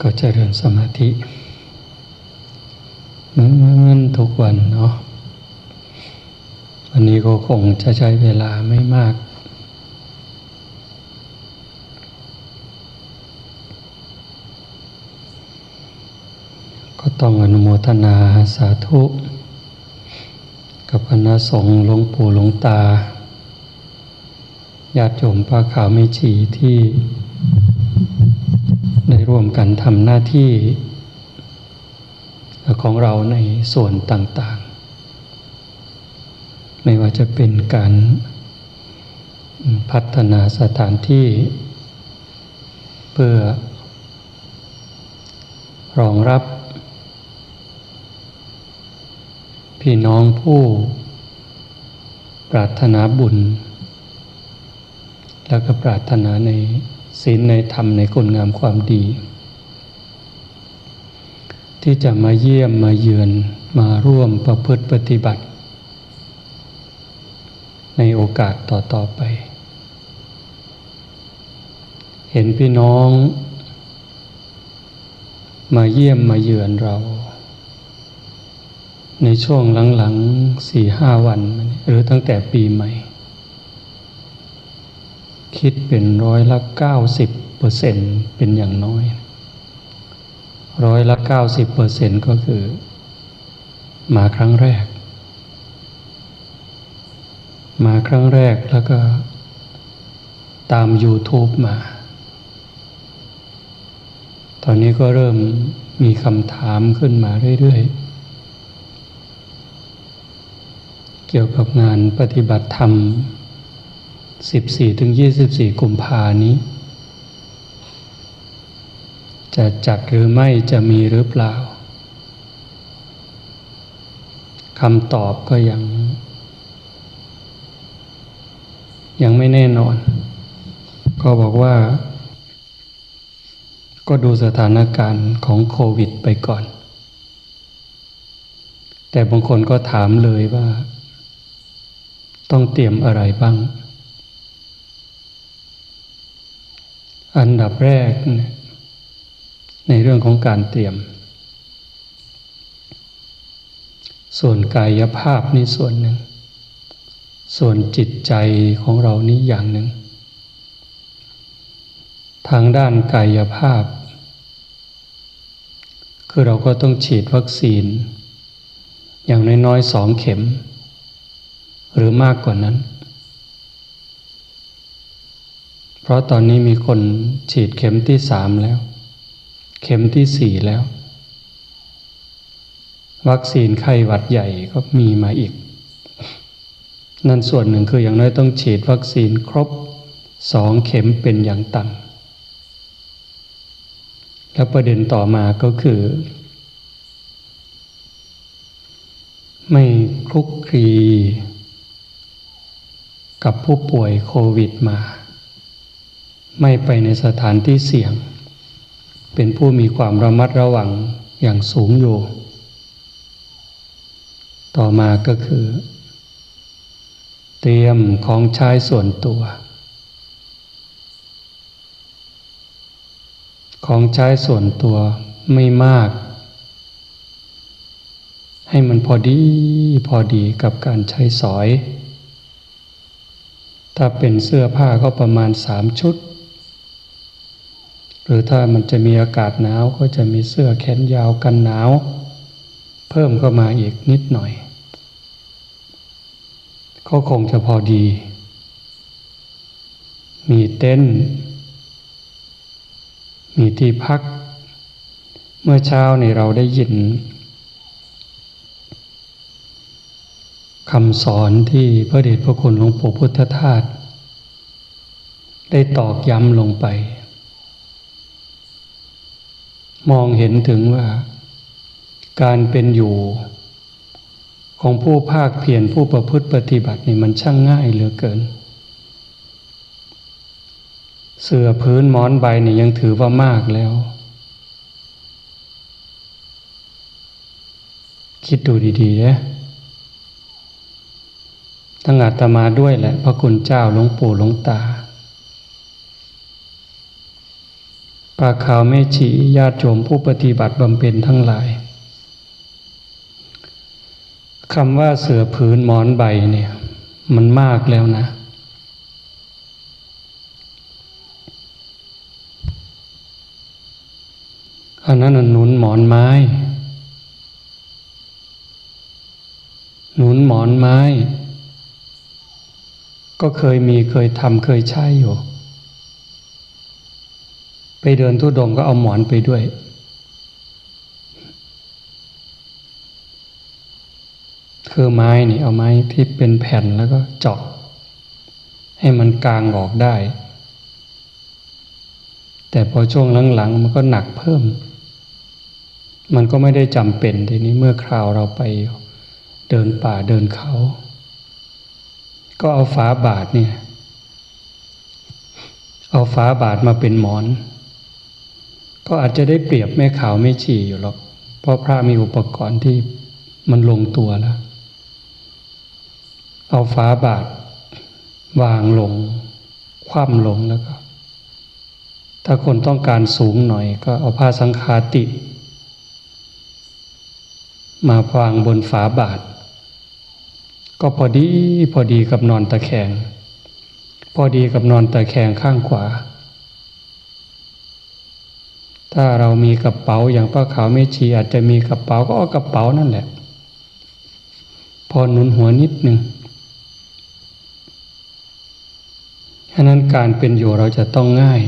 ก็เจริญสมาธิเหมือนทุกวันเนาะวันนี้ก็คงจะใช้เวลาไม่มาก ก็ต้องอนุโมทนาสาธุ กับคณะสงฆ์หลวงปู่หลวงตาญาติโยมพระขาวไม่ชีที่ ได้ร่วมกันทำหน้าที่ของเราในส่วนต่างๆ ไม่ว่าจะเป็นการพัฒนาสถานที่ เพื่อ รองรับ พี่น้องผู้ปรารถนาบุญ แล้วก็ปรารถนาใน ศีลในธรรมในคุณงามความดี ที่จะมาเยี่ยมมาเยือนมาร่วมประพฤติปฏิบัติ ในโอกาสต่อ ๆ ไป เห็นพี่น้อง มาเยี่ยมมาเยือนเรา ในช่วงหลังๆสี่ห้าวัน หรือตั้งแต่ปีใหม่ คิดเป็นร้อยละเก้าสิบเปอร์เซ็นเป็นอย่างน้อย ร้อยละเก้าสิบเปอร์เซ็นก็คือ มาครั้งแรก มาครั้งแรกแล้วก็ตาม YouTube มา ตอนนี้ก็เริ่มมีคำถามขึ้นมาเรื่อยๆ เกี่ยวกับงานปฏิบัติธรรม 14ถึง24 กุมภานี้ จะจัดหรือไม่จะมีหรือเปล่าคำตอบก็ยัง ยังไม่แน่นอน ก็บอกว่า ก็ดูสถานการณ์ของโควิดไปก่อน แต่บางคนก็ถามเลยว่า ต้องเตรียมอะไรบ้าง อันดับแรก ในเรื่องของการเตรียม ส่วนกายภาพนี่ส่วนหนึ่ง ส่วนจิตใจของเรานี่อย่างหนึ่ง ทางด้านกายภาพ คือเราก็ต้องฉีดวัคซีน อย่างน้อยๆสองเข็ม หรือมากกว่านั้น เพ ราะตอนนี้มีคนฉีดเข็มที่สามแล้ว เข็มที่สี่แล้ว วัคซีนไข้หวัดใหญ่ก็มีมาอีก นั่นส่วนหนึ่งคืออย่างน้อยต้องฉีดวัคซีนครบสองเข็มเป็นอย่างต่ำแล้วประเด็นต่อมาก็คือ ไม่คลุกคลีกับผู้ป่วยโควิดมา ไม่ไปในสถานที่เสี่ยง เป็นผู้มีความระมัดระวังอย่างสูงอยู่ ต่อมาก็คือ เตรียมของใช้ส่วนตัว ของใช้ส่วนตัวไม่มาก ให้มันพอดีพอดีกับการใช้สอย ถ้าเป็นเสื้อผ้าก็ประมาณสามชุด หรือถ้ามันจะมีอากาศหนาวก็จะมีเสื้อแขนยาวกันหนาว เพิ่มเข้ามาอีกนิดหน่อย ก็คงจะพอดี มีเต็นท์มีที่พัก เมื่อเช้าในเราได้ยินคำสอนที่พระเดชพระคุณหลวงปู่พุทธทาสได้ตอกย้ำลงไป มองเห็นถึงว่า การเป็นอยู่ ของผู้ภาคเพียรผู้ประพฤติปฏิบัตินี่มันช่างง่ายเหลือเกิน เสื่อพื้นมอนใบนี่ยังถือว่ามากแล้ว คิดดูดีๆนะทั้งอาตมาด้วยแหละ พระคุณเจ้าหลวงปู่หลวงตา ปาขาวแม่ชีญาติโยมผู้ปฏิบัติบำเพ็ญทั้งหลายคำว่าเสือผืนหมอนใบเนี่ย มันมากแล้วนะ อันนั้นหนุนหมอนไม้ หนุนหมอนไม้ ก็เคยมีเคยทำเคยใช้อยู่ ไปเดินทุดงก็เอาหมอนไปด้วย คือไม้นี่เอาไม้ที่เป็นแผ่นแล้วก็เจาะให้มันกลางออกได้ แต่พอช่วงหลังๆมันก็หนักเพิ่ม มันก็ไม่ได้จำเป็นทีนี้เมื่อคราวเราไปเดินป่าเดินเขา ก็เอาฝาบาทเนี่ย เอาฝาบาทมาเป็นหมอน ก็อาจจะได้เปรียบแม่ขาวไม่ฉี่อยู่หรอก เพราะพระมีอุปกรณ์ที่มันลงตัวแล้ว เอาฝาบาท วางลง คว่ำลงแล้วก็ ถ้าคนต้องการสูงหน่อย ก็เอาผ้าสังคาติ มาวางบนฝาบาท ก็พอดีพอดีกับนอนตะแคง พอดีกับนอนตะแคงข้างขวา ถ้าเรามีกระเป๋าอย่างป้าขาวเมชีอาจจะมีกระเป๋าก็เอากระเป๋านั่นแหละ พอหนุนหัวนิดหนึ่งฉะนั้นการเป็นอยู่เราจะต้องง่าย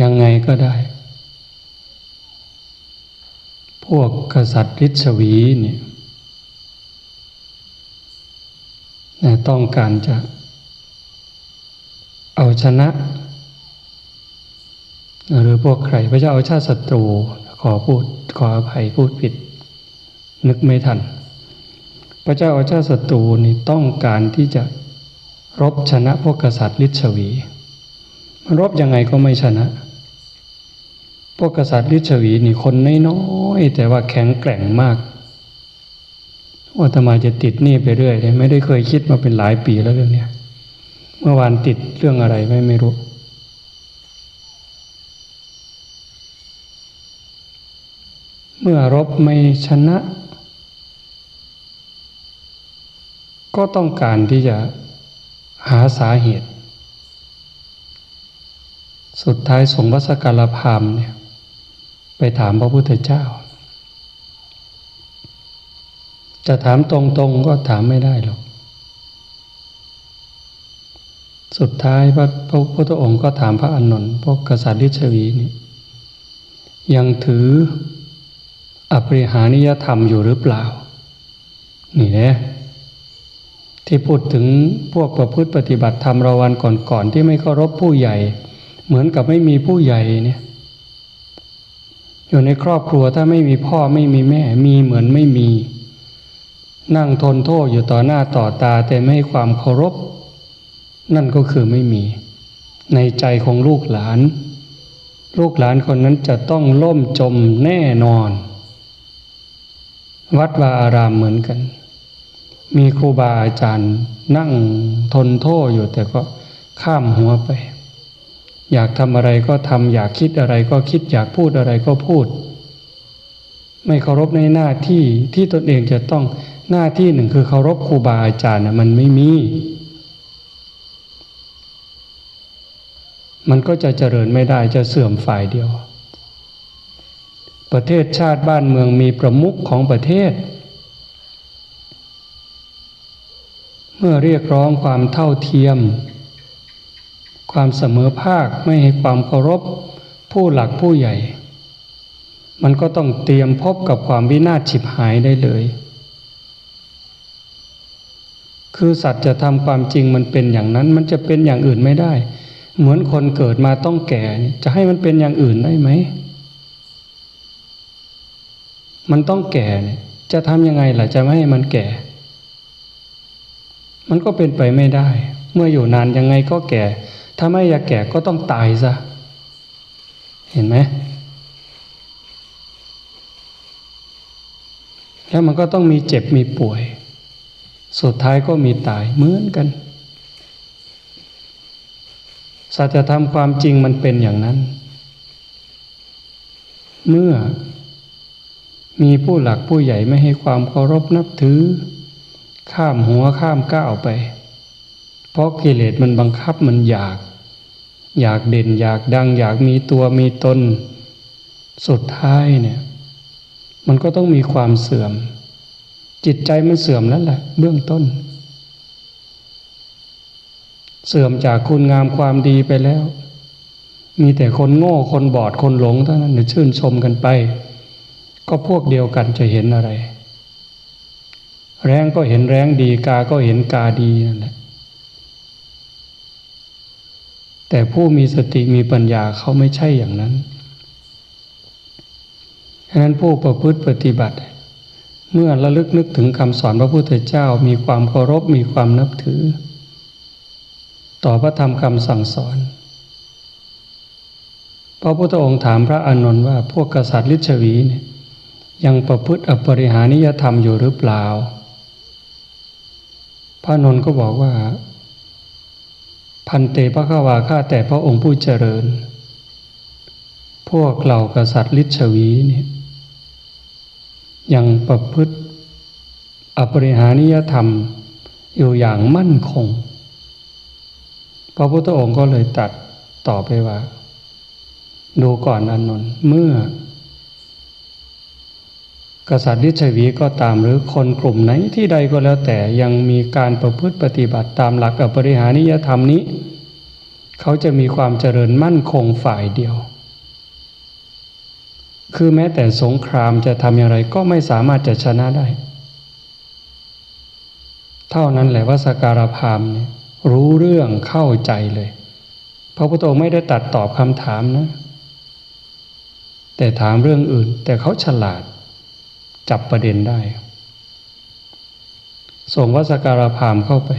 ยังไงก็ได้ พวกกษัตริย์ฤชวีเนี่ยต้องการจะ เอาชนะ หรือพวกใครพระเจ้าเอาชาติศัตรู ขอพูดขออภัยพูดผิด นึกไม่ทัน พระเจ้าอาชาติศัตรูนี่ต้องการที่จะรบชนะพวกกษัตริย์ฤชวีมันรบยังไงก็ไม่ชนะ พวกกษัตริย์ฤชวีนี่คนน้อยๆแต่ว่าแข็งแกร่งมากว่าธรรมาจะติดนี่ไปเรื่อยเลยไม่ได้เคยคิดมาเป็นหลายปีแล้วเรื่องนี้ เมื่อวานติดเรื่องอะไรไม่ไม่รู้ เมื่อรบไม่ชนะ ก็ต้องการที่จะหาสาเหตุ สุดท้ายสงฆ์วัสการพามเนี่ยไปถามพระพุทธเจ้า จะถามตรงๆก็ถามไม่ได้หรอก สุดท้ายพระพระพุทธองค์ก็ถามพระอานนท์พวกกษัตริย์ฤชวีนี่ยังถืออภิหานิยธรรมอยู่หรือเปล่า นี่นะที่พูดถึงพวกประพฤติปฏิบัติธรรมเราวันก่อนๆที่ไม่เคารพผู้ใหญ่ เหมือนกับไม่มีผู้ใหญ่เนี่ย อยู่ในครอบครัวถ้าไม่มีพ่อไม่มีแม่ มีเหมือนไม่มี นั่งทนโทษอยู่ต่อหน้าต่อตาแต่ไม่ให้ความเคารพ นั่นก็คือไม่มี ในใจของลูกหลาน ลูกหลานคนนั้นจะต้องล่มจมแน่นอน วัดวาอารามเหมือนกัน มีครูบาอาจารย์นั่งทนโทษอยู่แต่ก็ข้ามหัวไป อยากทำอะไรก็ทำอยากคิดอะไรก็คิดอยากพูดอะไรก็พูด ไม่เคารพในหน้าที่ที่ตนเองจะต้องหน้าที่หนึ่งคือเคารพครูบาอาจารย์นะมันไม่มี มันก็จะเจริญไม่ได้จะเสื่อมฝ่ายเดียว ประเทศชาติบ้านเมืองมีประมุขของประเทศ เมื่อเรียกร้องความเท่าเทียม ความเสมอภาคไม่ให้ความเคารพผู้หลักผู้ใหญ่ มันก็ต้องเตรียมพบกับความวินาศฉิบหายได้เลย คือสัตว์จะทำความจริงมันเป็นอย่างนั้นมันจะเป็นอย่างอื่นไม่ได้ เหมือนคนเกิดมาต้องแก่ จะให้มันเป็นอย่างอื่นได้ไหม มันต้องแก่เนี่ย จะทำยังไงล่ะจะไม่ให้มันแก่ มันก็เป็นไปไม่ได้ เมื่ออยู่นานยังไงก็แก่ ถ้าไม่อยากแก่ก็ต้องตายซะ เห็นไหมแล้วมันก็ต้องมีเจ็บมีป่วย สุดท้ายก็มีตายเหมือนกัน สัจธรรมความจริงมันเป็นอย่างนั้น เมื่อมีผู้หลักผู้ใหญ่ไม่ให้ความเคารพนับถือ ข้ามหัวข้ามก้าวไป เพราะกิเลสมันบังคับมันอยาก อยากเด่นอยากดัง อยากมีตัวมีตน สุดท้ายเนี่ย มันก็ต้องมีความเสื่อม จิตใจมันเสื่อมแล้วแหละเบื้องต้น เสื่อมจากคุณงามความดีไปแล้ว มีแต่คนโง่คนบอดคนหลงเท่านั้นเดี๋ยวชื่นชมกันไป ก็พวกเดียวกันจะเห็นอะไร แรงก็เห็นแรงดีกาก็เห็นกาดีนั่นแหละแต่ผู้มีสติมีปัญญาเขาไม่ใช่อย่างนั้นฉะนั้นผู้ประพฤติปฏิบัติ เมื่อระลึกนึกถึงคำสอนพระพุทธเจ้ามีความเคารพมีความนับถือ ต่อพระธรรมคำสั่งสอน พระพุทธองค์ถามพระอานนท์ว่าพวกกษัตริย์ลิชวีเนี่ยยังประพฤติอปริหานิยธรรมอยู่หรือเปล่า พระนนท์ก็บอกว่า พันเตพระขวาข้าแต่พระองค์ผู้เจริญ พวกเหล่ากษัตริย์ลิชวีเนี่ยยังประพฤติอปริหานิยธรรมอยู่อย่างมั่นคง พระพุทธองค์ก็เลยตัดต่อไปว่า ดูก่อนอนนท์เมื่อ กษัตริย์ลิชวีก็ตามหรือคนกลุ่มไหนที่ใดก็แล้วแต่ยังมีการประพฤติปฏิบัติตามหลักอปริหานิยธรรมนี้ เขาจะมีความเจริญมั่นคงฝ่ายเดียว คือแม้แต่สงครามจะทำอย่างไรก็ไม่สามารถจะชนะได้ เท่านั้นแหละว่าสการพามเนี่ย รู้เรื่องเข้าใจเลยพระพุทธองค์ไม่ได้ตัดตอบคำถามนะ แต่ถามเรื่องอื่น แต่เขาฉลาดจับประเด็นได้ ส่งวัสการพามเข้าไป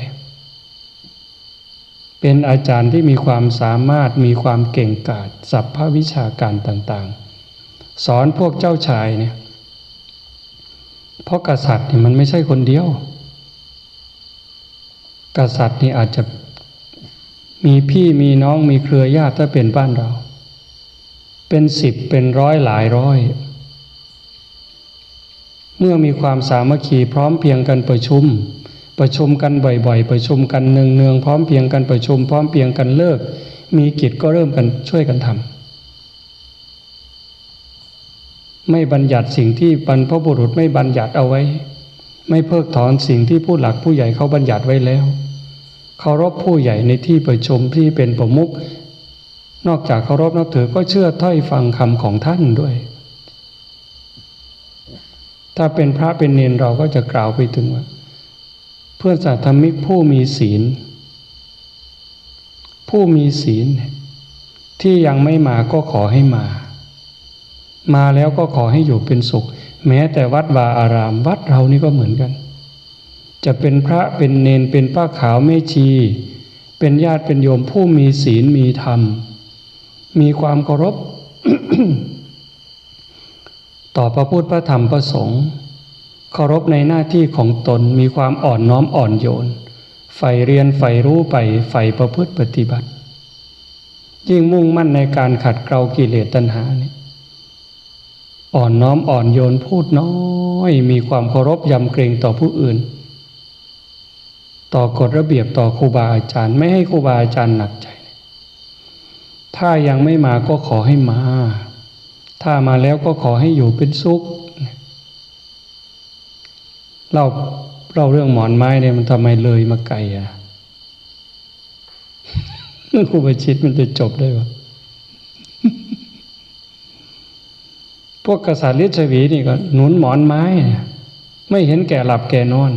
เป็นอาจารย์ที่มีความสามารถมีความเก่งกาจสัพพวิชาการต่างๆ สอนพวกเจ้าชายเนี่ยเพราะกษัตริย์นี่มันไม่ใช่คนเดียว กษัตริย์นี่อาจจะมีพี่มีน้องมีเครือญาติถ้าเป็นบ้านเรา เป็นสิบเป็นร้อยหลายร้อย เมื่อมีความสามัคคีพร้อมเพียงกันประชุม ประชุมกันบ่อยๆ ประชุมกันเนืองๆพร้อมเพียงกันประชุม พร้อมเพียงกันเลิก มีกิจก็เริ่มกันช่วยกันทำไม่บัญญัติสิ่งที่บรรพบุรุษไม่บัญญัติเอาไว้ ไม่เพิกถอนสิ่งที่ผู้หลักผู้ใหญ่เขาบัญญัติไว้แล้ว เคารพผู้ใหญ่ในที่ประชุมที่เป็นประมุขนอกจากเคารพนับถือก็เชื่อถ้อยฟังคำของท่านด้วย ถ้าเป็นพระเป็นเนนเราก็จะกล่าวไปถึงว่า เพื่อนสัตธรรมิกผู้มีศีล ผู้มีศีล ที่ยังไม่มาก็ขอให้มา มาแล้วก็ขอให้อยู่เป็นสุข แม้แต่วัดวาอาราม วัดเรานี่ก็เหมือนกัน จะเป็นพระเป็นเนนเป็นป้าขาวแม่ชี เป็นญาติเป็นโยมผู้มีศีลมีธรรม มีความเคารพ ต่อพระพุทธพระธรรมพระสงฆ์เคารพในหน้าที่ของตนมีความอ่อนน้อมอ่อนโยนใฝ่เรียนใฝ่รู้ไปใฝ่ประพฤติปฏิบัติ ยิ่งมุ่งมั่นในการขัดเกลากิเลสตัณหานี่อ่อนน้อมอ่อนโยนพูดน้อย มีความเคารพยำเกรงต่อผู้อื่น ต่อกฎระเบียบต่อครูบาอาจารย์ ไม่ให้ครูบาอาจารย์หนักใจ ถ้ายังไม่มาก็ขอให้มา ถ้ามาแล้วก็ขอให้อยู่เป็นสุขเล่าเล่าเรื่องหมอนไม้เนี่ยมันทำไมเลยมาไกลอะครูประชิตมันจะจบได้ปะพวกกษัตริย์ลิชวีนี่ก็หนุนหมอนไม้ ไม่เห็นแก่หลับแก่นอน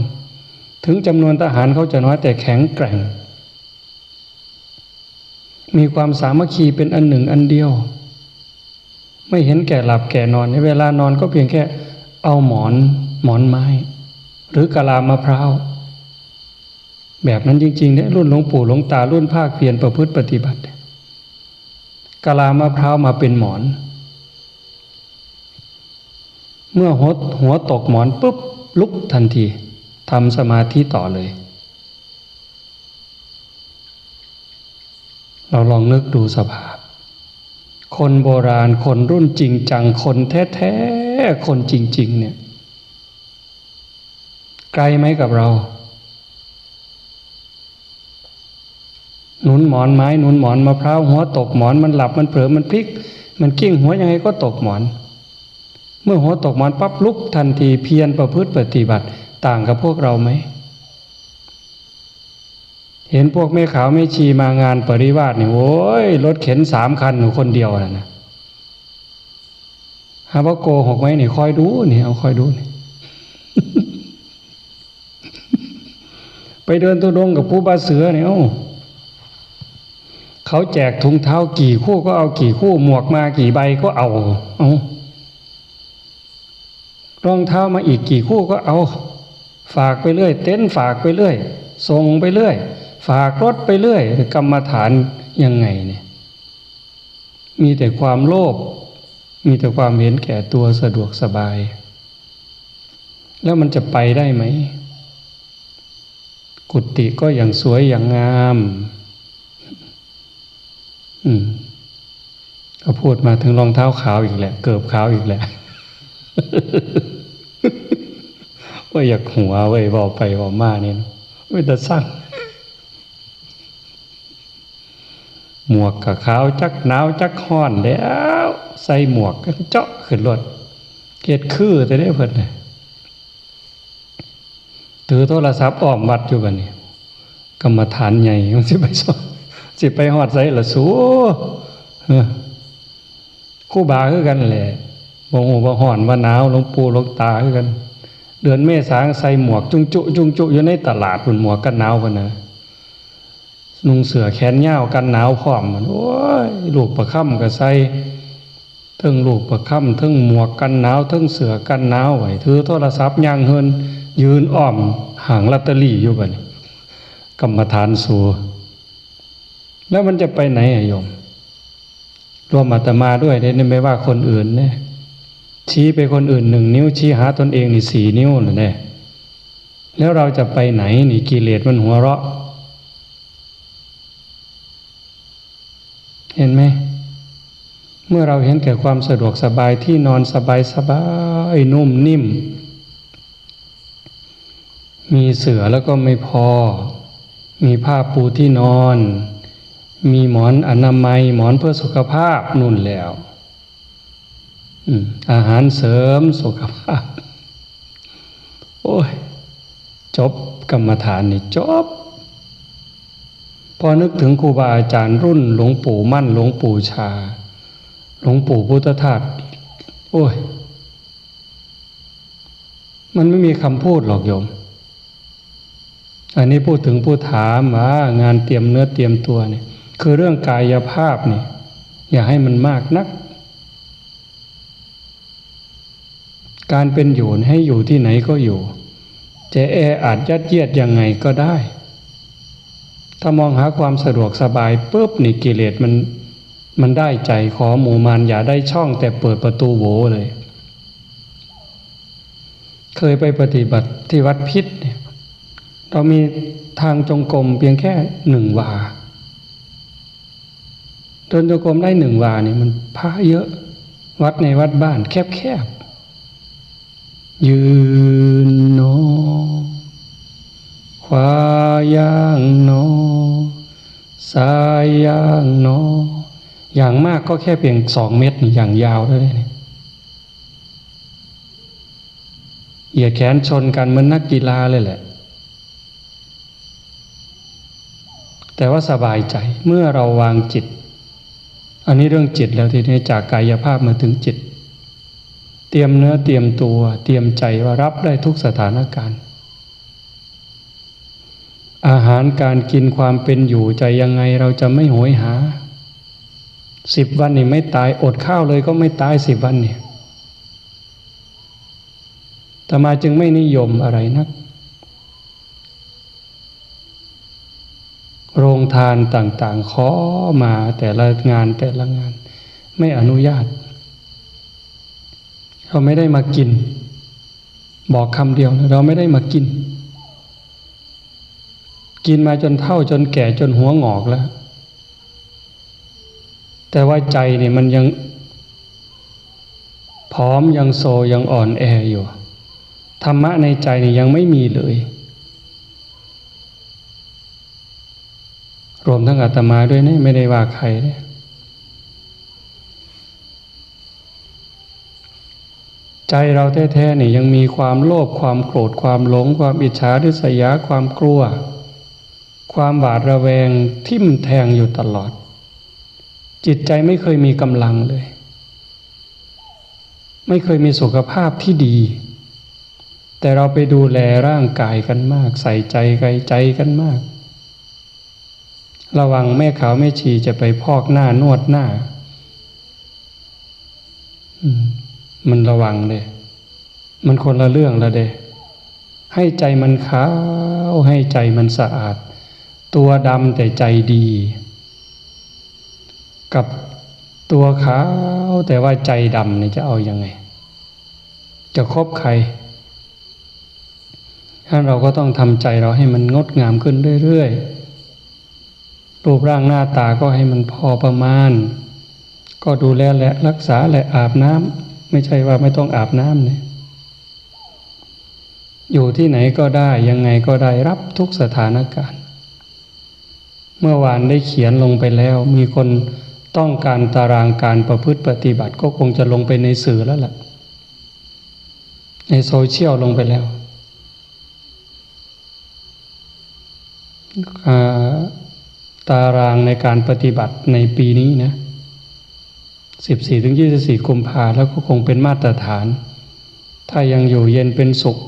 ถึงจำนวนทหารเขาจะน้อยแต่แข็งแกร่ง มีความสามัคคีเป็นอันหนึ่งอันเดียว ไม่เห็นแก่หลับแก่นอนในเวลานอนก็เพียงแค่เอาหมอนหมอนไม้ หรือกะลามะพร้าวแบบนั้นจริงๆเนี่ยรุ่นหลวงปู่หลวงตารุ่นภาคเพียรประพฤติปฏิบัติกะลามะพร้าวมาเป็นหมอน เมื่อหัวหัวตกหมอนปุ๊บลุกทันที ทำสมาธิต่อเลย เราลองนึกดูสภาพ คนโบราณคนรุ่นจริงจัง คนแท้ๆ คนจริง ๆ เนี่ย ไกลไหมกับเรา หนุนหมอนไม้หนุนหมอนมะพร้าวหัวตกหมอนมันหลับมันเผลอมันพลิก มันกิ้งหัวยังไงก็ตกหมอน เมื่อหัวตกหมอนปั๊บลุกทันทีเพียรประพฤติปฏิบัติ ต่างกับพวกเราไหม เห็นพวกแม่ขาวแม่ชีมางานปริวาสเนี่ยโอ้ยรถเข็นสามคันหนูคนเดียวนะนะหาว่าโกหกไหมนี่คอยดูนี่เอาคอยดูนี่ไปเดินตุดงกับผู้บาเสือเนี่ยเอ้าเขาแจกถุงเท้ากี่คู่ก็เอากี่คู่หมวกมากี่ใบก็เอาเอารองเท้ามาอีกกี่คู่ก็เอา ฝากไปเรื่อย เต้นฝากไปเรื่อยส่งไปเรื่อย ฝากรถไปเรื่อยกรรมฐานยังไงเนี่ยมีแต่ความโลภมีแต่ความเห็นแก่ตัวสะดวกสบาย แล้วมันจะไปได้ไหม กุฏิก็อย่างสวยอย่างงาม อืมเขาพูดมาถึงรองเท้าขาวอีกแหละ เกิบขาวอีกแหละ ว่าอยากหัวเว้ยบอกไปบอกมาเนี่ยไม่แต่สร้างหมวกกับขาวจักหนาวจักห้อนแล้ว ใส่หมวกก็เจาะขึ้นรถเกียดคือแต่ได้เพิ่นเลยถือโทรศัพท์ออมวัดอยู่กันนี่กรรมฐานใหญ่มันสิไปสอนสิไปหอดใส่ละสูเออคู่บาคือกันแหละบ่ฮู้บ่ฮ้อนว่าหนาวหลวงปู่หลวงตาคือกัน เดือนเมษาใส่หมวกจุงจุจุงจุอยู่ในตลาดพุ่นหมวกกันหนาวพุ่นนะนุ่งเสื้อแขนยาวกันหนาวพร้อมมันโอ้ยลูกประค่ำก็ใส่ทั้งลูกประค่ำทั้งหมวกกันหนาวทั้งเสื้อกันหนาวไว้ถือโทรศัพท์ย่างเฮินยืนอ้อมห่างลอตเตอรี่อยู่บัดนี้กรรมฐานสูแล้วมันจะไปไหนอะโยม รวมอาตมาด้วยได้ไม่ว่าคนอื่นเนี่ย ชี้ไปคนอื่นหนึ่งนิ้วชี้หาตนเองนี่สี่นิ้วนะเนี่ยแล้วเราจะไปไหนนี่กิเลสมันหัวเราะ เห็นไหม เมื่อเราเห็นแก่ความสะดวกสบายที่นอนสบายสบายนุ่มนิ่ม มีเสือแล้วก็ไม่พอ มีผ้าปูที่นอน มีหมอนอนามัยหมอนเพื่อสุขภาพนุ่นแล้ว อาหารเสริมสุขภาพ โอ้ย จบกรรมฐานนี่จบ พอนึกถึงครูบาอาจารย์รุ่นหลวงปู่มั่นหลวงปู่ชา หลวงปู่พุทธทาสโอ้ย มันไม่มีคำพูดหรอกโยม อันนี้พูดถึงผู้ถามว่างานเตรียมเนื้อเตรียมตัวเนี่ย คือเรื่องกายภาพเนี่ยอย่าให้มันมากนัก การเป็นอยู่ให้อยู่ที่ไหนก็อยู่ จะแออัดยัดเยียดยังไงก็ได้ ถ้ามองหาความสะดวกสบายปุ๊บนี่กิเลสมันมันได้ใจขอหมู่มานอย่าได้ช่องแต่เปิดประตูโหวเลย เคยไปปฏิบัติที่วัดพิษเนี่ยเรามีทางจงกรมเพียงแค่หนึ่งวาเดินจงกรมได้หนึ่งวาเนี่ยมันพระเยอะ วัดในวัดบ้านแคบๆ ยืนโนขวาย่างโนซ้ายย่างโนอย่างมากก็แค่เพียงสองเมตรอย่างยาวเท่านั้นเหยียดแขนชนกันเหมือนนักกีฬาเลยแหละ แต่ว่าสบายใจเมื่อเราวางจิต อันนี้เรื่องจิตแล้วทีนี้จากกายภาพมาถึงจิต เตรียมเนื้อเตรียมตัวเตรียมใจว่ารับได้ทุกสถานการณ์ อาหารการกินความเป็นอยู่ใจยังไงเราจะไม่โหยหาสิบวันนี่ไม่ตายอดข้าวเลยก็ไม่ตายสิบวันเนี่ยแต่มาจึงไม่นิยมอะไรนัก โรงทานต่างๆ ขอมาแต่ละงานแต่ละงาน ไม่อนุญาต เราไม่ได้มากิน บอกคำเดียวนะเราไม่ได้มากิน กินมาจนเท่าจนแก่จนหัวงอกแล้ว แต่ว่าใจเนี่ยมันยังพร้อมยังโซยังอ่อนแออยู่ ธรรมะในใจเนี่ยยังไม่มีเลย รวมทั้งอาตมาด้วยนะไม่ได้ว่าใครเนี่ย ใจเราแท้ๆเนี่ยยังมีความโลภความโกรธความหลง ความอิจฉาริษยาความกลัว ความหวาดระแวงทิ่มแทงอยู่ตลอด จิตใจไม่เคยมีกำลังเลย ไม่เคยมีสุขภาพที่ดี แต่เราไปดูแลร่างกายกันมาก ใส่ใจใจใจกันมาก ระวังแม่ขาวแม่ชีจะไปพอกหน้านวดหน้า อืม มันระวังเลย มันคนละเรื่องละเดให้ใจมันขาวให้ใจมันสะอาด ตัวดำแต่ใจดี กับตัวขาวแต่ว่าใจดำเนี่ยจะเอาอยัางไง จะคบใครถ้าเราก็ต้องทำใจเราให้มันงดงามขึ้นเรื่อยๆ รูปร่างหน้าตาก็ให้มันพอประมาณ ก็ดูแลและรักษาและอาบน้ำ ไม่ใช่ว่าไม่ต้องอาบน้ำเนี่ยอยู่ที่ไหนก็ได้ยังไงก็ได้รับทุกสถานการณ์ เมื่อวานได้เขียนลงไปแล้ว มีคนต้องการตารางการประพฤติปฏิบัติก็คงจะลงไปในสื่อแล้วล่ะ ในโซเชียลลงไปแล้วตารางในการปฏิบัติในปีนี้นะ สิบสี่ถึงยี่สิบสี่กุมภาแล้วก็คงเป็นมาตรฐาน ถ้ายังอยู่เย็นเป็นสุข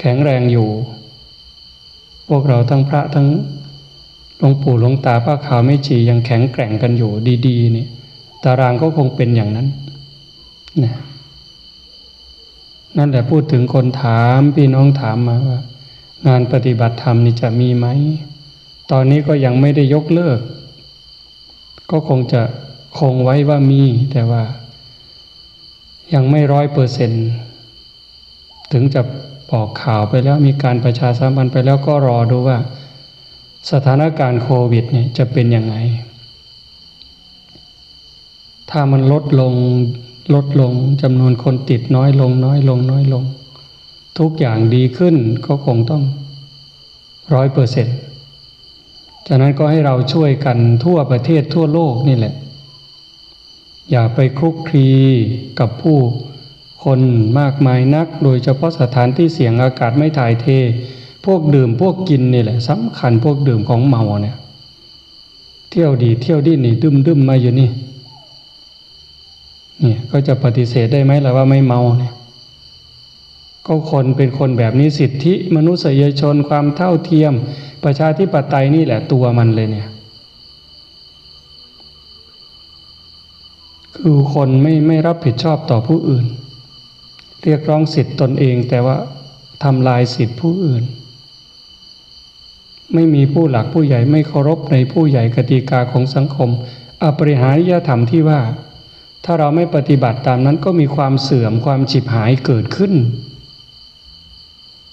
แข็งแรงอยู่ พวกเราทั้งพระทั้งหลวงปู่หลวงตาพระขาวไม่จียังแข็งแกร่งกันอยู่ดีๆนี่ตารางก็คงเป็นอย่างนั้นนะนั่นแหละพูดถึงคนถามพี่น้องถามมาว่า งานปฏิบัติธรรมนี่จะมีไหม ตอนนี้ก็ยังไม่ได้ยกเลิก ก็คงจะ คงไว้ว่ามีแต่ว่า ยังไม่ร้อยเปอร์เซนถึงจะบอกข่าวไปแล้วมีการประชาสัมพันธ์ไปแล้วก็รอดูว่า สถานการณ์โควิดเนี่ยจะเป็นยังไง ถ้ามันลดลงลดลงจำนวนคนติดน้อยลงน้อยลงน้อยลง ทุกอย่างดีขึ้นก็คงต้องร้อยเปอร์เซ็นต์ฉะนั้นก็ให้เราช่วยกันทั่วประเทศทั่วโลกนี่แหละ อย่าไปคลุกคลีกับผู้คนมากมายนัก โดยเฉพาะสถานที่เสียงอากาศไม่ถ่ายเท พวกดื่มพวกกินนี่แหละสำคัญพวกดื่มของเมาเนี่ย เที่ยวดีเที่ยวดิ้นนี่ดึมดึมมาอยู่นี่ เนี่ยก็จะปฏิเสธได้ไหมล่ะว่าไม่เมาเนี่ยก็คนเป็นคนแบบนี้สิทธิ มนุษยชนความเท่าเทียม ประชาธิปไตยนี่แหละตัวมันเลยเนี่ย คือคนไม่ไม่รับผิดชอบต่อผู้อื่น เรียกร้องสิทธิ์ตนเองแต่ว่าทำลายสิทธิผู้อื่น ไม่มีผู้หลักผู้ใหญ่ไม่เคารพในผู้ใหญ่กติกาของสังคม อปริหาริยธรรมที่ว่า ถ้าเราไม่ปฏิบัติตามนั้นก็มีความเสื่อมความฉิบหายเกิดขึ้น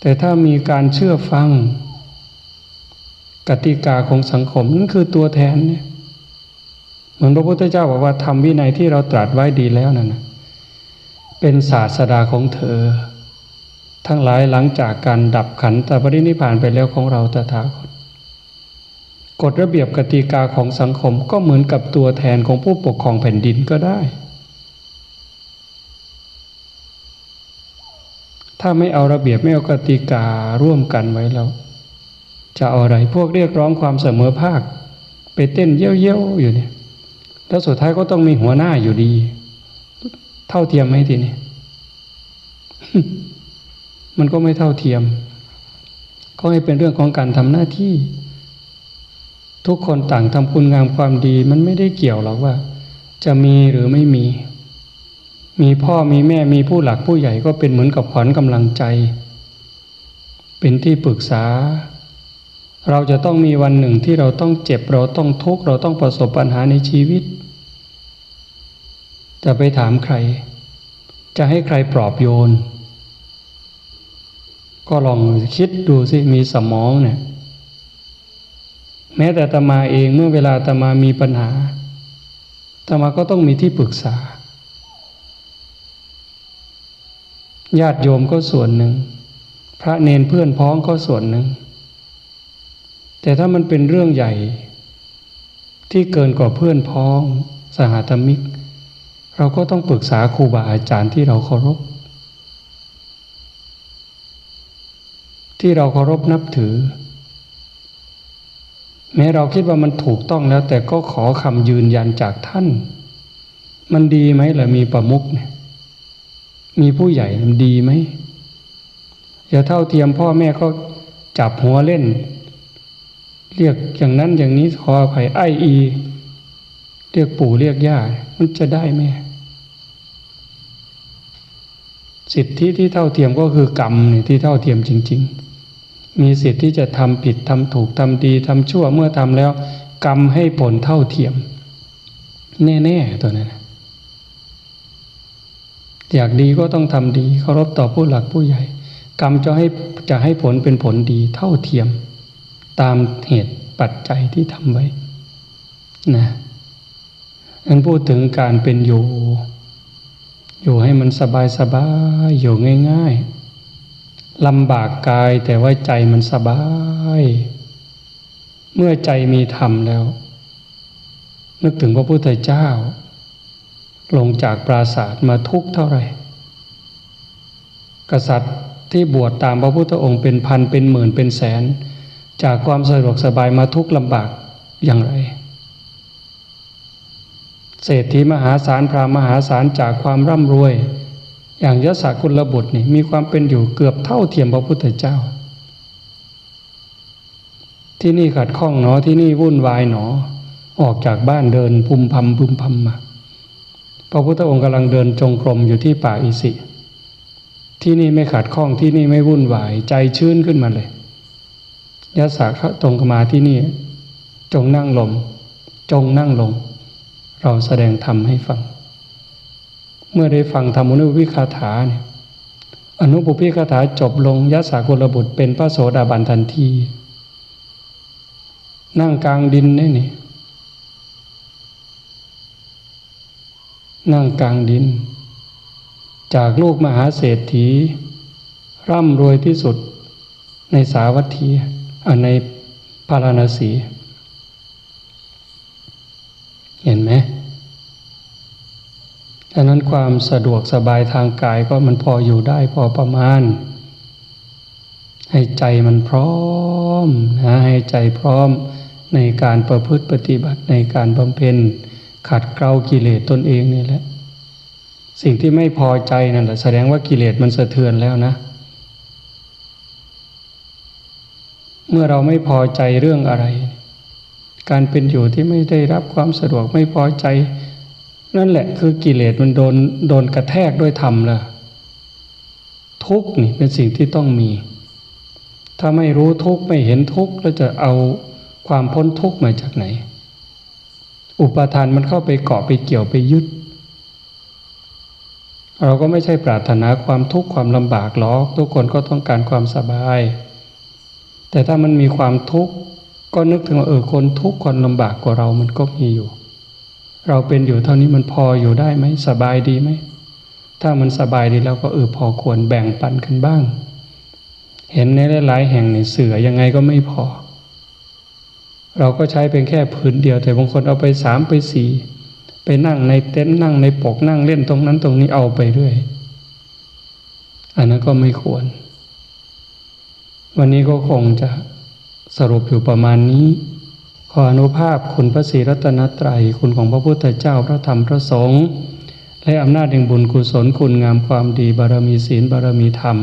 แต่ถ้ามีการเชื่อฟัง กติกาของสังคมนั่นคือตัวแทนเนี่ย เหมือนพระพุทธเจ้าบอกว่าทำวินัยที่เราตรัสไว้ดีแล้วนั่นเป็นศาสดาของเธอ ทั้งหลายหลังจากการดับขันธปรินิพานไปแล้วของเราตถาคตกฎระเบียบกติกาของสังคมก็เหมือนกับตัวแทนของผู้ปกครองแผ่นดินก็ได้ ถ้าไม่เอาระเบียบไม่เอากติการ่วมกันไว้แล้ว จะเอาอะไรพวกเรียกร้องความเสมอภาค ไปเต้นเย้ยวๆอยู่เนี่ย แล้วสุดท้ายก็ต้องมีหัวหน้าอยู่ดี เท่าเทียมไหมทีนี้มันก็ไม่เท่าเทียม ก็ให้เป็นเรื่องของการทำหน้าที่ ทุกคนต่างทำคุณงามความดี มันไม่ได้เกี่ยวหรอกว่า จะมีหรือไม่มี มีพ่อมีแม่มีผู้หลักผู้ใหญ่ก็เป็นเหมือนกับขวัญกำลังใจ เป็นที่ปรึกษา เราจะต้องมีวันหนึ่งที่เราต้องเจ็บเราต้องทุกข์เราต้องประสบปัญหาในชีวิต จะไปถามใคร จะให้ใครปลอบโยน ก็ลองคิดดูสิมีสมองเนี่ยแม้แต่ตมาเองเมื่อเวลาตมามีปัญหาธรรมาก็ต้องมีที่ปรึกษา ญาติโยมก็ส่วนหนึ่ง พระเนนเพื่อนพ้องก็ส่วนหนึ่ง แต่ถ้ามันเป็นเรื่องใหญ่ ที่เกินกว่าเพื่อนพ้องสหธรรมิก เราก็ต้องปรึกษาครูบาอาจารย์ที่เราเคารพ ที่เราเคารพนับถือ แม้เราคิดว่ามันถูกต้องแล้ว แต่ก็ขอคำยืนยันจากท่าน มันดีไหมล่ะมีประมุขเนี่ยมีผู้ใหญ่มันดีไหมอย่าเท่าเทียมพ่อแม่ก็จับหัวเล่น เรียกอย่างนั้นอย่างนี้ขออภัยไออี เรียกปู่เรียกย่ามันจะได้ไหมสิทธิที่เท่าเทียมก็คือกรรมเนี่ยที่เท่าเทียมจริง ๆ มีสิทธิที่จะทำผิดทำถูกทำดีทำชั่วเมื่อทำแล้ว กรรมให้ผลเท่าเทียม แน่ๆตัวนั้นอยากดีก็ต้องทำดีเคารพต่อผู้หลักผู้ใหญ่ กรรมจะให้จะให้ผลเป็นผลดีเท่าเทียม ตามเหตุปัจจัยที่ทำไว้นะอันพูดถึงการเป็นอยู่ อยู่ให้มันสบายสบายอยู่ง่าย ๆลำบากกายแต่ว่าใจมันสบาย เมื่อใจมีธรรมแล้ว นึกถึงพระพุทธเจ้า ลงจากปราศาสตร์มาทุกเท่าไหร่ กษัตริย์ที่บวชตามพระพุทธองค์เป็นพันเป็นหมื่นเป็นแสน จากความสะดวกสบายมาทุกลำบากอย่างไร เศรษฐีมหาศาลพรามหาศาลจากความร่ำรวย อย่างยศกุลบุตรนี่มีความเป็นอยู่เกือบเท่าเทียมพระพุทธเจ้า ที่นี่ขัดข้องหนอที่นี่วุ่นวายหนอ ออกจากบ้านเดินพุมพำพุมพำมาพระพุทธองค์กำลังเดินจงกรมอยู่ที่ป่าอิสิ ที่นี่ไม่ขัดข้องที่นี่ไม่วุ่นวายใจชื้นขึ้นมาเลย ยะสาตรงมาที่นี่ จงนั่งลง จงนั่งลง เราแสดงธรรมให้ฟัง เมื่อได้ฟังธรรมนุวิคาถาเนี่ยอนุปุพิคาถาจบลงยะสากุลบุตรเป็นพระโสดาบันทันที นั่งกลางดินนี่นี่นั่งกลางดิน จากลูกมหาเศรษฐี ร่ำรวยที่สุดในสาวัตถี ในพาราณสี เห็นไหมดังนั้นความสะดวกสบายทางกายก็มันพออยู่ได้พอประมาณ ให้ใจมันพร้อมนะให้ใจพร้อมในการประพฤติปฏิบัติในการบำเพ็ญขัดเกลากิเลสตนเองนี่แหละ สิ่งที่ไม่พอใจนั่นแหละแสดงว่ากิเลสมันสะเทือนแล้วนะ เมื่อเราไม่พอใจเรื่องอะไร การเป็นอยู่ที่ไม่ได้รับความสะดวกไม่พอใจ นั่นแหละคือกิเลสมันโดนโดนกระแทกด้วยธรรมละทุกนี่เป็นสิ่งที่ต้องมี ถ้าไม่รู้ทุกไม่เห็นทุกแล้วจะเอาความพ้นทุกมาจากไหน อุปทานมันเข้าไปเกาะไปเกี่ยวไปยึด เราก็ไม่ใช่ปรารถนาความทุกข์ความลำบากหรอก ทุกคนก็ต้องการความสบาย แต่ถ้ามันมีความทุกข์ก็นึกถึงว่าเออคนทุกข์คนลำบากกว่าเรามันก็มีอยู่ เราเป็นอยู่เท่านี้มันพออยู่ได้ไหมสบายดีไหมถ้ามันสบายดีแล้วก็เออพอควรแบ่งปันกันบ้าง เห็นในหลายๆแห่งในเสือยังไงก็ไม่พอ เราก็ใช้เป็นแค่ผืนเดียวแต่บางคนเอาไปสามไปสี่ไปนั่งในเต็นท์นั่งในปกนั่งเล่นตรงนั้นตรงนี้เอาไปเรื่อยอันนั้นก็ไม่ควร วันนี้ก็คงจะสรุปอยู่ประมาณนี้ ขออนุภาพคุณพระศรีรัตนตรัย คุณของพระพุทธเจ้าพระธรรมพระสงฆ์และอำนาจแห่งบุญกุศลคุณงามความดีบารมีศีลบารมีธรรม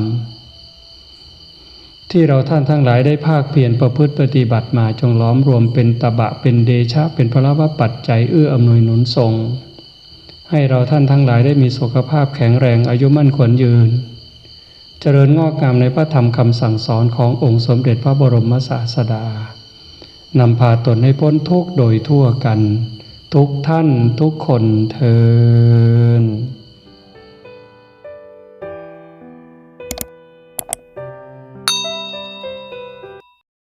ที่เราท่านทั้งหลายได้ภาคเพียรประพฤติปฏิบัติมาจงล้อมรวมเป็นตบะเป็นเดชะ เป็นพระวปัจจัยเอื้ออำนวยหนุนทรง ให้เราท่านทั้งหลายได้มีสุขภาพแข็งแรงอายุมั่นขวัญยืน เจริญงอกงามในพระธรรมคำสั่งสอนขององค์สมเด็จพระบรมศาสดานำพาตนให้พ้นทุกข์โดยทั่วกัน ทุกท่านทุกคนเทอ